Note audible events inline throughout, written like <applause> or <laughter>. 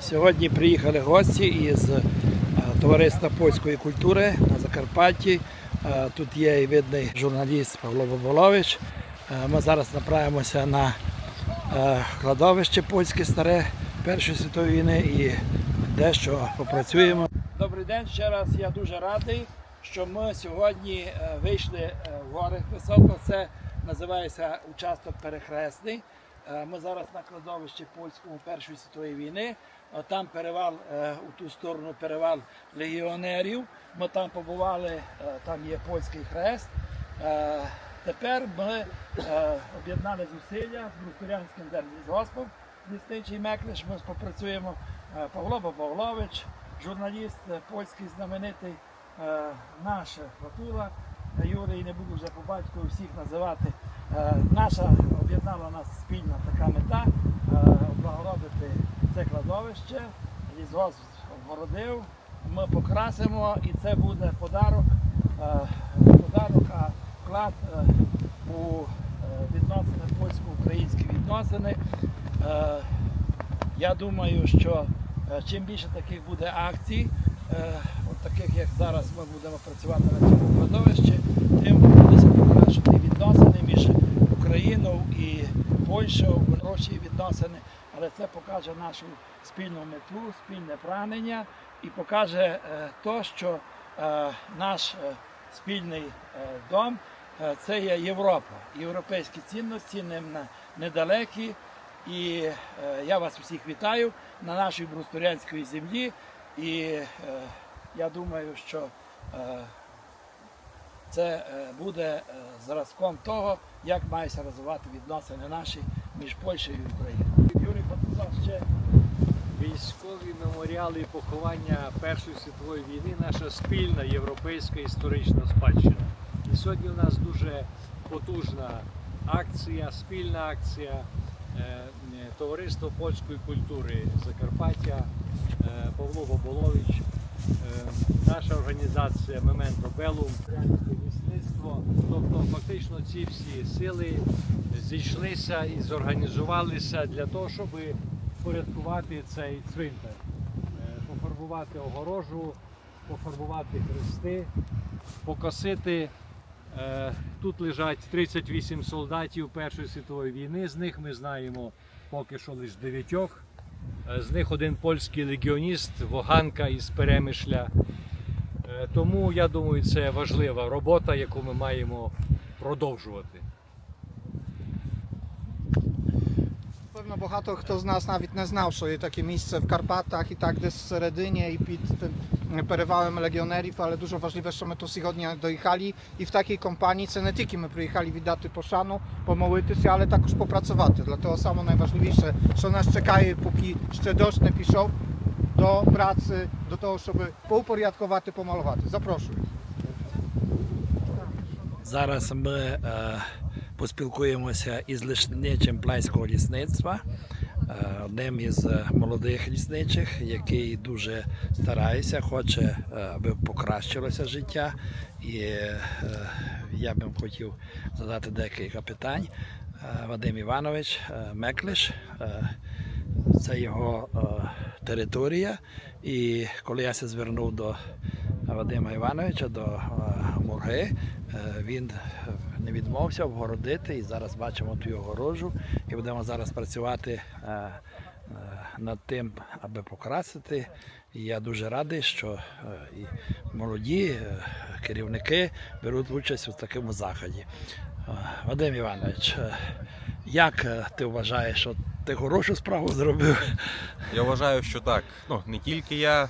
Сьогодні приїхали гості із е, товариства польської культури на Закарпатті. Е, Тут є і видний журналіст Павло Боболович. Е, Ми зараз направимося на кладовище польське старе Першої світової війни і дещо попрацюємо. Добрий день ще раз. Я дуже радий, що ми сьогодні е, вийшли е, в гори високо. Це називається участок перехресний. Е, Ми зараз на кладовищі польському Першої світової війни. Е, Там перевал е, у ту сторону перевал легіонерів. Ми там побували, е, там є польський хрест. Е, Тепер ми е, об'єднали зусилля з Брустурянським держлісгоспом лісничий Меклиш. Ми попрацюємо е, Павло Павлович, журналіст е, польський знаменитий, е, наша Фатула. Юрій не буду вже по батьку всіх називати. Е, Наша об'єднала нас спільна така мета е, облагородити це кладовище. Лісгосп обгородив. Ми покрасимо і це буде подарок, е, подарок, а вклад е, у е, відносини польсько-українські відносини. Е, Я думаю, що чим більше таких буде акцій, от таких як зараз ми будемо працювати на цьому кладовищі, тим будуть покращити відносини між Україною і Польщею, хороші відносини, але це покаже нашу спільну мету, спільне прагнення і покаже е, то, що наш спільний дом це є Європа. Європейські цінності не- не- недалекі. І е, я вас всіх вітаю на нашій Брустурянської землі. І е, я думаю, що е, це е, буде е, зразком того, як маються розвивати відносини наші між Польщею і Україною. Юрій Патула ще Військові меморіали і поховання Першої світової війни наша спільна європейська історична спадщина. І сьогодні у нас дуже потужна акція, спільна акція е, е, польської культури Закарпаття, е, Павло Боболович, наша організація Мементо Белум, лісництво. Тобто фактично ці всі сили зійшлися і зорганізувалися для того, щоб впорядкувати цей цвинтар, пофарбувати огорожу, пофарбувати хрести, покосити. Е, Тут лежать 38 солдатів Першої світової війни. З них ми знаємо поки що лише дев'ятьох. Е, З них один польський легіоніст, Воганка із Перемишля. Е, Тому я думаю, це важлива робота, яку ми маємо продовжувати. Певно, багато хто з нас навіть не знав, що є таке місце в Карпатах і так десь всередині і під тим перевалом легіонерів, але дуже важливе, що ми tu сьогодні доїхали і в такій компанії це не тільки ми приїхали віддати пошану, помолитися, але також попрацювати. Для того саме найважливіше, що нас чекає, поки ще дощ не пішов до праці, до того, щоб поупорядкувати, помалувати. Запрошую. Зараз ми е, поспілкуємося із лісничим Плайського лісництва, е, одним із е, молодих лісничих, який дуже старається, хоче, е, аби покращилося життя. І я би хотів задати декілька питань. Вадим Іванович Меклиш. це його територія. І коли я се звернув до Вадима Івановича, до е, Мурги, він не відмовився обгородити. І зараз бачимо ту огорожу. І будемо зараз працювати е, е, над тим, аби покрасити. І я дуже радий, що е, і молоді керівники беруть участь у такому заході. Вадим Іванович, як ти вважаєш, що ти хорошу справу зробив? Я вважаю, що так. Ну не тільки я,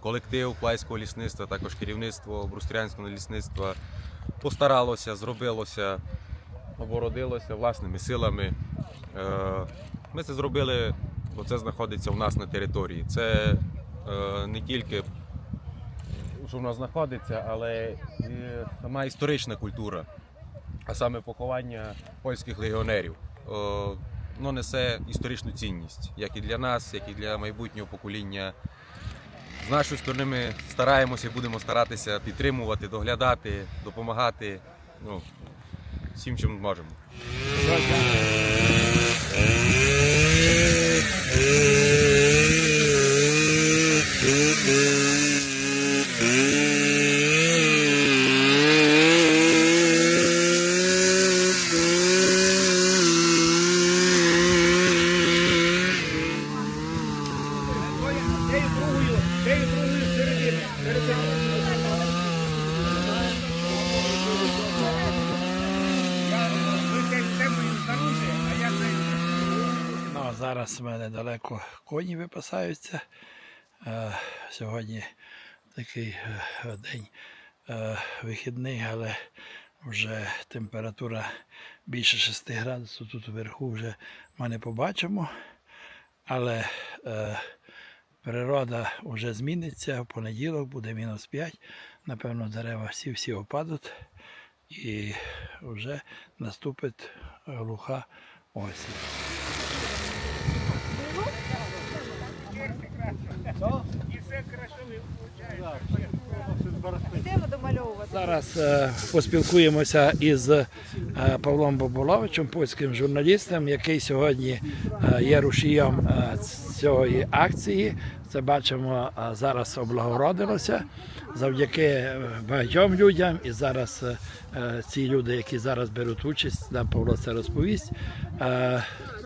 колектив Плайського лісництва, також керівництво Брустрянського лісництва постаралося, зробилося, обородилося власними силами. Е, Ми це зробили, бо це знаходиться у нас на території. Це е, не тільки що в нас знаходиться, але сама історична культура, а саме поховання польських легіонерів. Е, воно несе історичну цінність, як і для нас, як і для майбутнього покоління. З нашої сторони ми стараємося і будемо старатися підтримувати, доглядати, допомагати. Ну, всім, чим можемо. Дею другою, дею другою середини. Середини. Ви цей темою снаружи, а я цей. Ну, а зараз в мене далеко коні випасаються. Е, сьогодні такий е, день е, вихідний, але вже температура більше 6 градусів. Тут вверху вже ми не побачимо. Але природа вже зміниться. В понеділок буде мінус 5. Напевно, дерева всі всі опадуть. І вже наступить глуха осінь. Зараз е, поспілкуємося із е, Павлом Боболовичем, польським журналістом, який сьогодні е, є рушієм цієї акції. Це бачимо зараз облагородилося завдяки багатьом людям. І зараз ці люди, які зараз беруть участь, нам Павло це розповість.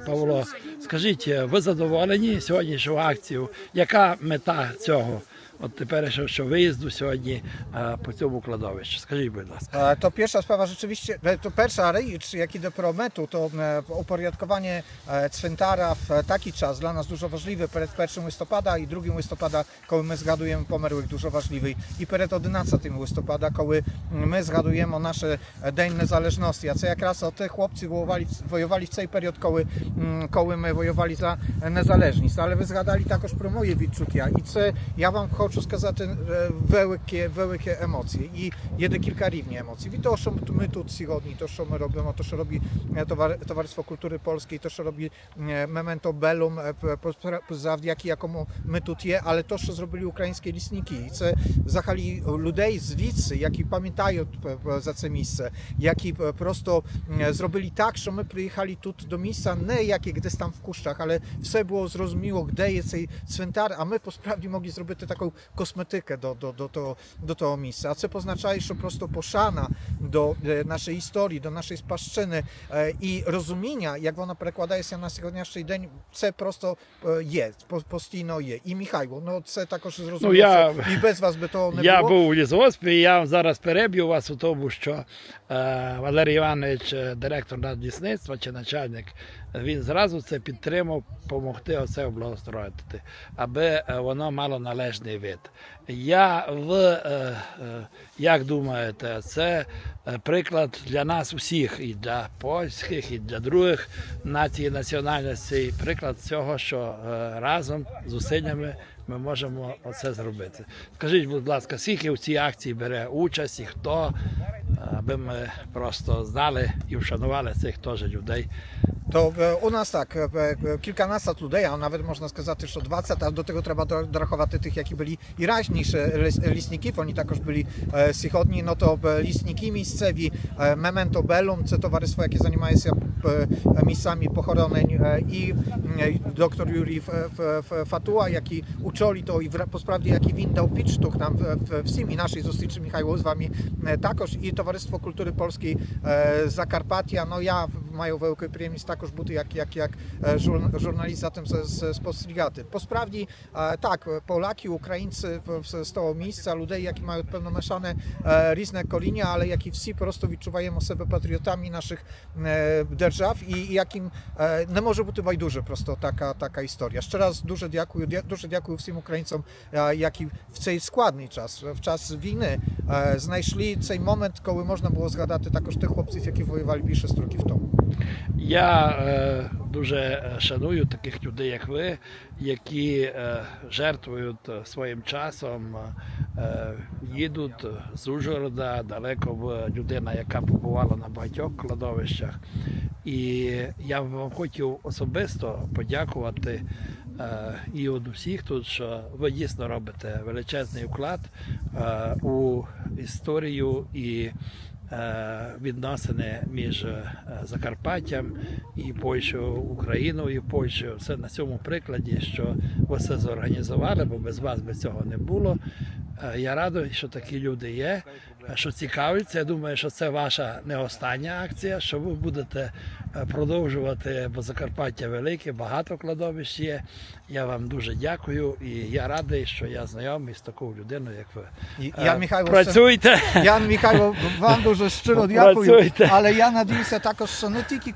Павло, скажіть, ви задоволені сьогоднішньою акцією? Яка мета цього? От теперішнього що виїзду сьогодні е, по цьому кладовищу. Скажіть, будь ласка. E, To pierwsza sprawa rzeczywiście, e, to pierwsza rzecz, jak idę pro metu, to e, uporządkowanie e, cwentara w e, taki czas dla nas dużo ważliwy, przed 1 listopada i 2 listopada, kiedy my zgadujemy pomerłych, dużo ważliwy i przed 11 listopada, kiedy my zgadujemy o nasze e, Dzień Niezależności, a co jak raz o te chłopcy wojowali, wojowali w całej period, kiedy, mm, kiedy my wojowali za e, niezależność, ale wy zgadali також про моє відчуття. І це я вам хочу сказати е, великі, великі емоції. І є декілька рівнів емоцій. Від того, що ми тут сьогодні, то, що ми робимо, то, що робить е, Товар- Товариство культури польської, то, що робить е, Memento Bellum, е, п- п- завдяки якому ми тут є, але то, що зробили українські лісники. І це взагалі людей звідси, які пам'ятають е, е, за це місце, які е, просто е, зробили так, що ми приїхали тут до місця, не як десь там в кущах, але все було зрозуміло, де є цей цвинтар, а ми по справді могли зробити таку косметиkę до, до, до, того, до того місця. А це позначає, що просто пошана до е, нашої історії, до нашої спадщини е, і розуміння, як вона перекладається на сьогоднішній день, це просто е, є, по- постійно є. І Михайло, ну це також зрозуміло, Ну, я- що і без вас би того не Я було. був у лісгоспі, і я зараз переб'ю вас у тому, що е, Валерій Іванович, е, директор надлісництва чи начальник, він зразу це підтримав, допомогти оце облагоустроїти, аби е, воно мало належний вид. Я в е, е, як думаєте, це е, приклад для нас усіх, і для польських, і для других націй національностей. Приклад цього, що разом з зусиллями ми можемо оце зробити. Скажіть, будь ласка, цій акції бере участь просто знали і вшанували цих теж людей. A nawet można сказати, що 20, а до того треба які були вони також були е, Memento Bellum, це товариство, яке займається e, місцями похоронень, e, і e, доктор Юрій Ф- Ф- Ф- Фатуа, які учили то і вра- по справді, які він дав підштовх нам в- в- всім і нашій зустрічі Михайло з вами e, також, і Товариство культури польської e, Закарпаття, no ja маю велику приємність також бути як, як, як е, жур- журналіст за тим с- с- спостерігати. По справді, е, так, Поляки, українці в- в- з того місця, людей, які мають певно mieszane е, різне коріння, але які всі просто відчуваємо себе патріотами наших е, держав і, і яким е, не може бути байдуже просто така, така історія. Ще раз дуже дякую, дя- дуже дякую всім українцям, е, які в цей складний час, в час війни, знайшли цей момент, коли можна було згадати також тих хлопців, які воювали більше 100 років тому. Я е, дуже шаную таких людей, як ви, які е, жертвують своїм часом, е, їдуть з Ужгорода далеко в людина, яка побувала на багатьох кладовищах. І я вам хотів особисто подякувати і від усіх тут, що ви дійсно робите величезний вклад е, у історію і е, відносини між е, Закарпаттям і Польщею, Україною і Польщею. Все на цьому прикладі, що ви все зорганізували, бо без вас би цього не було. Е, Я радий, що такі люди є, е, що цікавляться. Я думаю, що це ваша не остання акція, що ви будете е, продовжувати, бо Закарпаття велике, багато кладовищ є. Я вам дуже дякую і я радий, що я знайомий з такою людиною, як ви. Е, Я Михайло Працюйте! Я Михайло вам дуже щиро <laughs> дякую. Працюйте. Але я надіюся також, що не тільки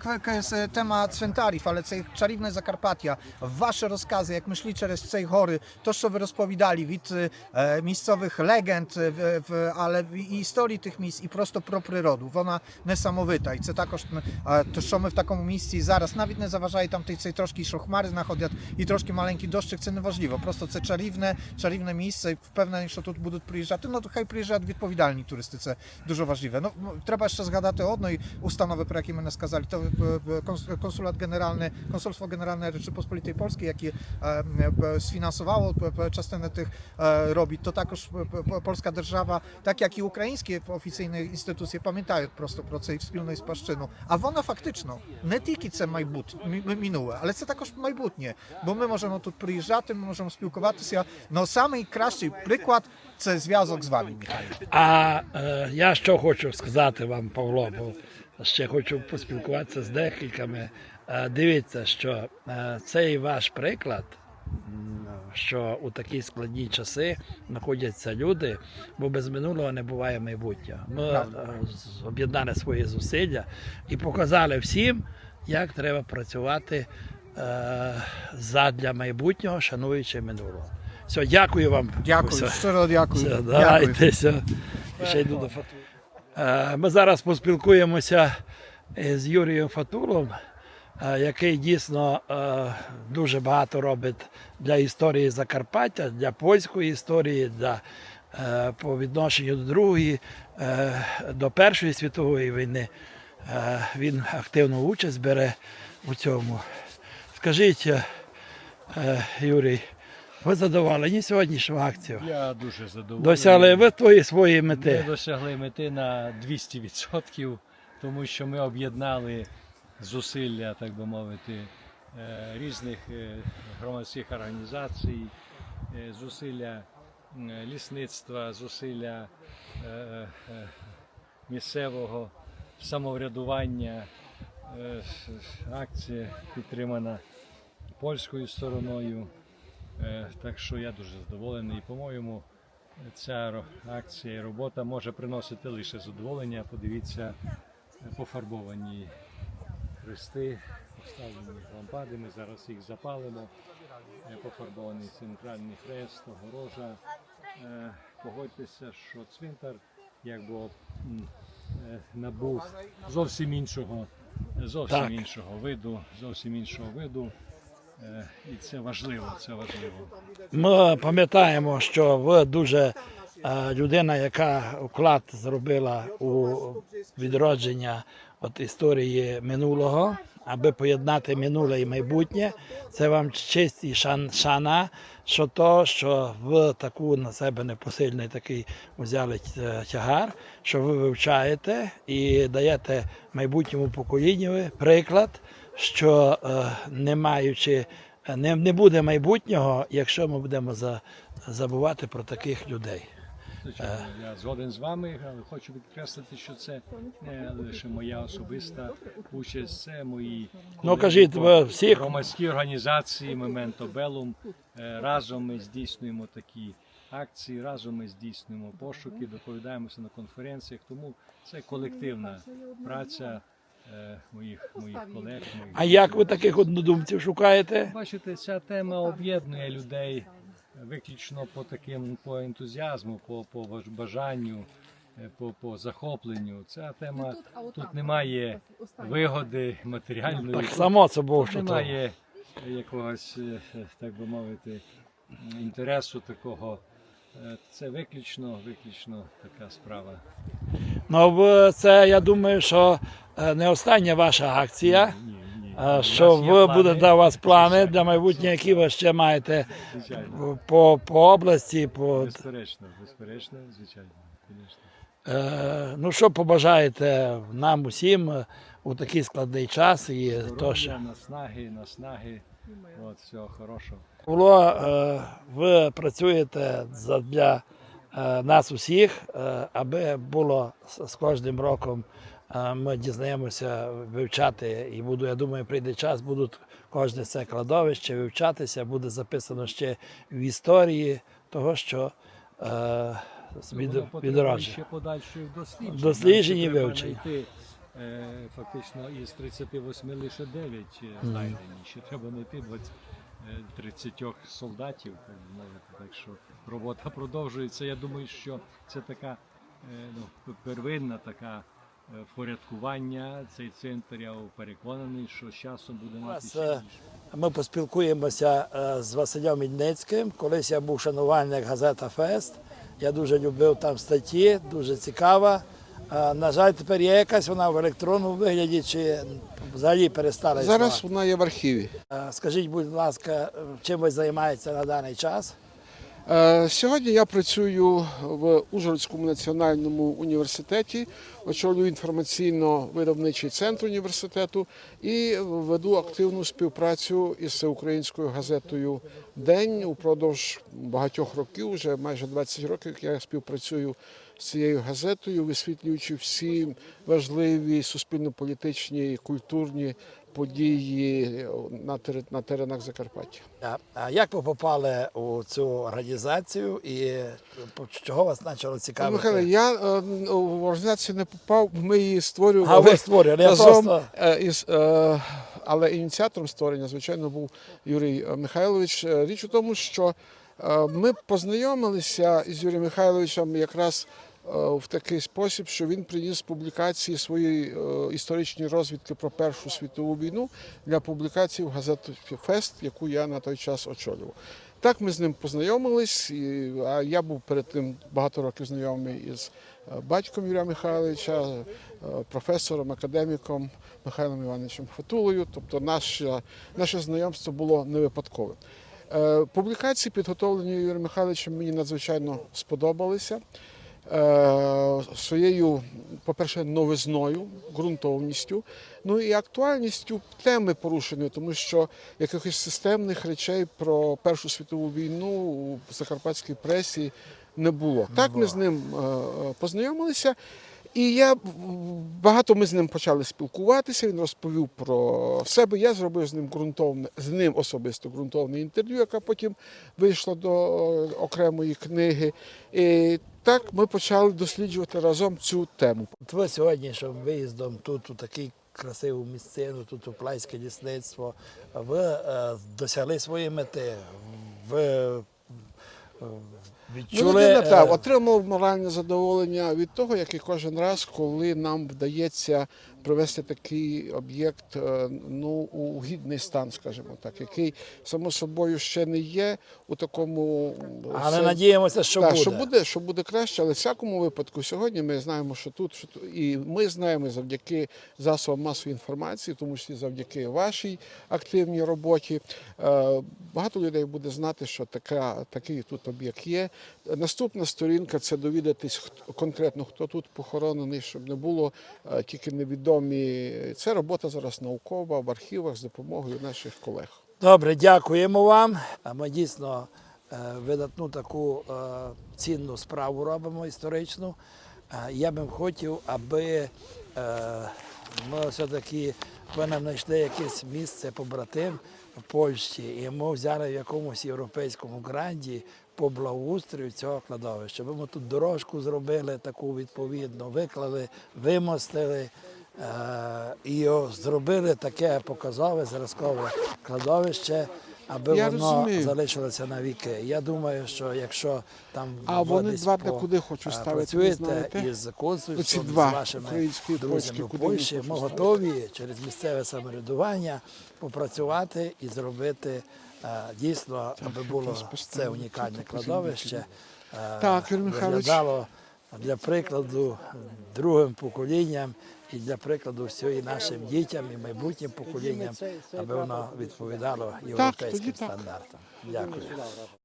тема цвинтарів, але це чарівне Закарпаття, ваші розкази, як myśli через цей гори, to, що ви розповідали від е, місцевих легенд, е, але і історії тих місць, і просто про природу. Вона несамовита. І це також е, то, що ми в такому місці зараз, навіть не заважає там tej, цей трошки, що хмари знаходять, і трошки маленький дощик, це неважливо. Просто це чарівне, чарівне місце. і Впевнений, що тут будуть приїжджати. Ну то хай приїжджають відповідальні туристи. Це дуже важливе. Ну м, треба ще згадати одної установи, про які мене сказали. То е, е, конс- консулат генеральny, консульство генеральне Rzeczypospolitej Polskiej, яке е, е, сфінансувало е, е, частину тих е, робіт, то також е, е, польська держава, так як і українські офіційні інституції, пам'ятають просто про цей спільну спадщину. А вона фактично не тільки це майбутнє мі- минуле, але це також майбутнє. Бо ми можемо тут приїжджати, ми можемо спілкуватися. Но найкращий приклад це зв'язок з вами, Михайло. А е, я що хочу сказати вам, Павло, бо ще хочу поспілкуватися з декількома. Е, дивіться, що е, цей ваш приклад, м, що у такі складні часи знаходяться люди, бо без минулого не буває майбутнього. Ми е, об'єднали свої зусилля і показали всім, як треба працювати е, задля майбутнього, шануючи минулого. Все, дякую вам. Дякую, Все. щиро дякую. Все. Все. Ще йду до Фатури. Е, Ми зараз поспілкуємося з Юрієм Фатулом, який дійсно е, дуже багато робить для історії Закарпаття, для польської історії, для, е, по відношенню до Другої, е, до Першої світової війни. Е, Він активну участь бере у цьому. Скажіть, е, е, Юрій, ви задоволені сьогоднішньою акцією? Я дуже задоволений. Досягли ви твої свої мети? Ми досягли мети на 200%, тому що ми об'єднали зусилля, так би мовити, е, різних е, громадських організацій, е, зусилля лісництва, зусилля місцевого самоврядування. Акція підтримана польською стороною. Так що я дуже задоволений. По-моєму, ця акція і робота може приносити лише задоволення. Подивіться, пофарбовані хрести, поставлені лампади. Ми зараз їх запалимо. Е, Пофарбований центральний хрест, огорожа. Е, Погодьтеся, що цвинтар якби е, набув зовсім іншого, зовсім Так. іншого виду, зовсім іншого виду. І це важливо, це важливо. Ми пам'ятаємо, що ви дуже людина, яка вклад зробила у відродження от історії минулого, аби поєднати минуле і майбутнє. Це вам честь і шан, шана, що то, що ви таку на себе непосильний такий взяли е, тягар, що ви вивчаєте і даєте майбутньому поколінню приклад, що е, не маючи не, не буде майбутнього, якщо ми будемо за, забувати про таких людей. Звичайно, я згоден з вами, але хочу підкреслити, що це не лише моя особиста участь, це мої Ну, кажіть, ви всіх- громадські організації Bellum. Е, Разом ми здійснюємо такі акції, разом ми здійснюємо пошуки, доповідаємося на конференціях. Тому це колективна праця е, моїх моїх колег. Моїх А як ви таких однодумців шукаєте? Бачите, ця тема об'єднує людей виключно по таким по ентузіазму, по, по бажанню. е, по, по захопленню. Ця тема тут немає вигоди матеріальної. Так само це тут що то. немає якогось, е, так би мовити, інтересу такого. Е, Це виключно, виключно така справа. Ну, це я думаю, що е, не остання ваша акція. Ні, ні. Що ви будете у вас плани для майбутнього, які ви ще маєте Звичайно. по, по області, по Безперечно, безперечно, звичайно. Е, ну, що побажаєте нам усім е, у такий складний час і то, що Здоров'я, наснаги, наснаги. От, всього хорошого. було, е, ви працюєте для е, нас усіх, е, аби було з кожним роком. Е, Ми дізнаємося вивчати, і буду, я думаю, прийде час, будуть кожне це кладовище вивчатися, буде записано ще в історії того, що е, відродження. ще Нам і ще знайти, е, фактично із 38 лише 9 знайдені. Ще треба знайти 20, е, 30 солдатів, так мовити. Так що робота продовжується. Я думаю, що це така е, ну, первинна така. Е, Впорядкування цей центр, я переконаний, що з часом буде мати е, більше. Ми поспілкуємося е, з Василем Мідницьким. Колись я був шанувальник газета Фест. Я дуже любив там статті, дуже цікава. На жаль, тепер є якась вона в електронному вигляді чи взагалі перестала Зараз існувати? вона є в архіві. Скажіть, будь ласка, чим ви займаєтеся на даний час? Е, Сьогодні я працюю в Ужгородському національному університеті, очолюю інформаційно-видавничий центр університету і веду активну співпрацю із всеукраїнською газетою День упродовж багатьох років, вже майже 20 років, я співпрацюю з цією газетою, висвітлюючи всі важливі суспільно-політичні і культурні події на терен- на теренах Закарпаття. А- А як ви попали у цю організацію і чого вас почало цікавити? Михайло, я е, в організацію не попав, ми її створювали А ви створювали, я просто е, із. е, Але ініціатором створення, звичайно, був Юрій е, Михайлович. Е, Річ у тому, що е, ми познайомилися із Юрієм Михайловичем якраз е, в такий спосіб, що він приніс публікації своєї е, історичної розвідки про Першу світову війну для публікації в газету Фест, яку я на той час очолював. Так ми з ним познайомились, і, а я був перед тим багато років знайомий із е, батьком Юрія Михайловича, е, професором, академіком Михайлом Івановичем Фатулою. Тобто наше, наше знайомство було не випадковим. Е, Публікації, підготовлені Юрієм Михайловичем, мені надзвичайно сподобалися. Е, Своєю, по-перше, новизною, ґрунтовністю, ну і актуальністю теми порушеної, тому що якихось системних речей про Першу світову війну у закарпатській пресі не було. Так ми з ним е, е, познайомилися. І я багато ми з ним почали спілкуватися. Він розповів про себе. Я зробив з ним ґрунтовне з ним особисто ґрунтовне інтерв'ю, яке потім вийшло до окремої книги. І так ми почали досліджувати разом цю тему. От ви сьогоднішнім виїздом тут у такий красиву місцину, тут у Плайське лісництво, ви е, досягли своєї мети. Ви е, відчули. Ну, людина, е, так, отримав моральне задоволення від того, як і кожен раз, коли нам вдається привести такий об'єкт е, ну, у гідний стан, скажімо так, який само собою ще не є у такому але все- надіємося, що так, буде. що буде, що буде краще, але в всякому випадку сьогодні ми знаємо, що тут, що тут і ми знаємо завдяки засобам масової інформації, тому числі завдяки вашій активній роботі. е, Багато людей буде знати, що така, такий тут об'єкт є. Наступна сторінка це довідатись хто- конкретно, хто тут похоронений, щоб не було е, тільки невідомі. Це робота зараз наукова в архівах з допомогою наших колег. Добре, дякуємо вам. Ми дійсно е, видатну таку е, цінну справу робимо історичну. Е, Я би хотів, аби ми все-таки ви нам знайшли якесь місце побратим в Польщі, і ми взяли в якомусь європейському гранді по благоустрою цього кладовища. Ми тут дорожку зробили таку відповідну, виклали, вимостили. Е, і о, зробили таке показове зразкове кладовище аби Я воно розумію. залишилося на віки. Я думаю, що якщо там А вони десь два по- куди хочуть ставити, працюєте із консульством, з вашими друзями в Польщі, ми готові через місцеве самоврядування попрацювати і зробити е, дійсно, аби було це унікальне кладовище. е, Так, виглядало для прикладу другим поколінням і для прикладу всім нашим дітям і майбутнім поколінням, аби воно відповідало європейським стандартам. Дякую.